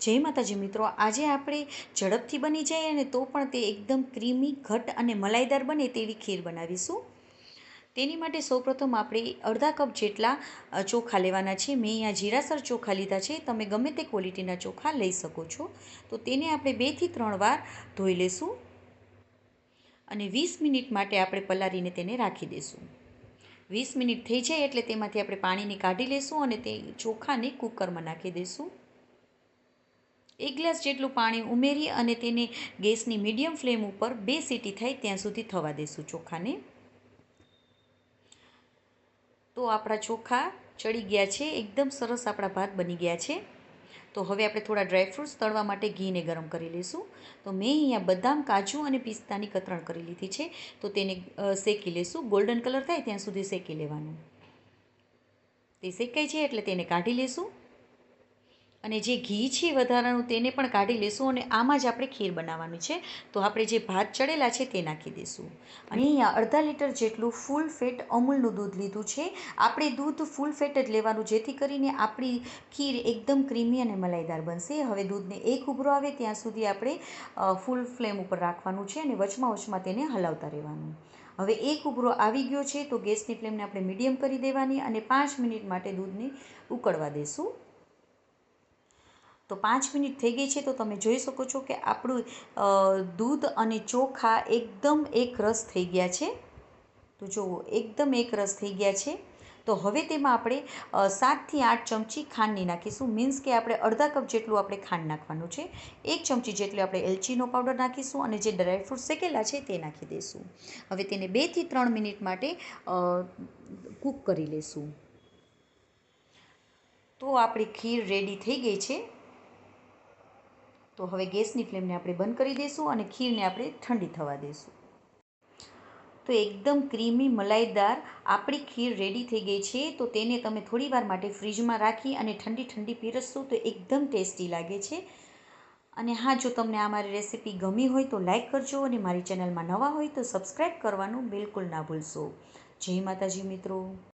જય માતાજી મિત્રો, આજે આપણે ઝડપથી બની જાય અને તો પણ તે એકદમ ક્રીમી, ઘટ અને મલાઈદાર બને તેવી ખીર બનાવીશું. તેની માટે સૌપ્રથમ આપણે અડધા કપ જેટલા ચોખા લેવાના છે. મેં અહીંયા જીરાસર ચોખા લીધા છે. તમે ગમે તે ક્વોલિટીના ચોખા લઈ શકો છો. તો તેને આપણે બેથી ત્રણ વાર ધોઈ લેશું અને વીસ મિનિટ માટે આપણે પલાળીને તેને રાખી દઈશું વીસ મિનિટ થઈ જાય એટલે તેમાંથી આપણે પાણીને કાઢી લેશું અને તે ચોખાને કુકરમાં નાખી દઈશું એક ગ્લાસ જેટલું પાણી ઉમેરી અને તેને ગેસની મીડિયમ ફ્લેમ ઉપર બે સીટી થાય ત્યાં સુધી થવા દઈશું ચોખાને. તો આપણા ચોખા ચડી ગયા છે, એકદમ સરસ આપણા ભાત બની ગયા છે. તો હવે આપણે થોડા ડ્રાયફ્રૂટ્સ તળવા માટે ઘીને ગરમ કરી લઈશું. તો મેં અહીંયા બદામ, કાજુ અને પિસ્તાની કતરણ કરી લીધી છે. તો તેને શેકી લઈશું. ગોલ્ડન કલર થાય ત્યાં સુધી શેકી લેવાનું. તે શેકાય છે એટલે તેને કાઢી લેશું અને જે ઘી છે વધારાનું તેને પણ કાઢી લેશું અને આમાં જ આપણે ખીર બનાવવાની છે. તો આપણે જે ભાત ચડેલા છે તે નાખી દઈશું અને અહીંયા અડધા લીટર જેટલું ફૂલ ફેટ અમૂલનું દૂધ લીધું છે. આપણે દૂધ ફૂલ ફેટ જ લેવાનું, જેથી કરીને આપણી ખીર એકદમ ક્રીમી અને મલાઈદાર બનશે. હવે દૂધને એક ઉભરો આવે ત્યાં સુધી આપણે ફૂલ ફ્લેમ ઉપર રાખવાનું છે અને વચમાં વચમાં તેને હલાવતા રહેવાનું. હવે એક ઉભરો આવી ગયો છે તો ગેસની ફ્લેમને આપણે મીડિયમ કરી દેવાની અને પાંચ મિનિટ માટે દૂધને ઉકળવા દેશું. તો પાંચ મિનિટ થઈ ગઈ છે તો તમે જોઈ શકો છો કે આપણું દૂધ અને ચોખા એકદમ એક રસ થઈ ગયા છે. તો જુઓ, એકદમ એક રસ થઈ ગયા છે. તો હવે તેમાં આપણે સાતથી આઠ ચમચી ખાંડની નાખીશું. મીન્સ કે આપણે અડધા કપ જેટલું આપણે ખાંડ નાખવાનું છે. એક ચમચી જેટલી આપણે એલચીનો પાવડર નાખીશું અને જે ડ્રાયફ્રૂટ શેકેલા છે તે નાખી દઈશું. હવે તેને બેથી ત્રણ મિનિટ માટે કૂક કરી લઈશું તો આપણી ખીર રેડી થઈ ગઈ છે. તો હવે ગેસની ફ્લેમને આપણે બંધ કરી દઈશું અને ખીરને આપણે ઠંડી થવા દઈશું. તો એકદમ ક્રીમી મલાઈદાર આપણી ખીર રેડી થઈ ગઈ છે, તો તેને તમે થોડી વાર માટે ફ્રીજમાં રાખી અને ઠંડી ઠંડી પીરસશો તો એકદમ ટેસ્ટી લાગે છે. અને હા, જો તમને આ મારી રેસીપી ગમી હોય તો લાઈક કરજો અને મારી ચેનલમાં નવા હોય તો સબસ્ક્રાઈબ કરવાનું બિલકુલ ના ભૂલશો. જય માતાજી મિત્રો.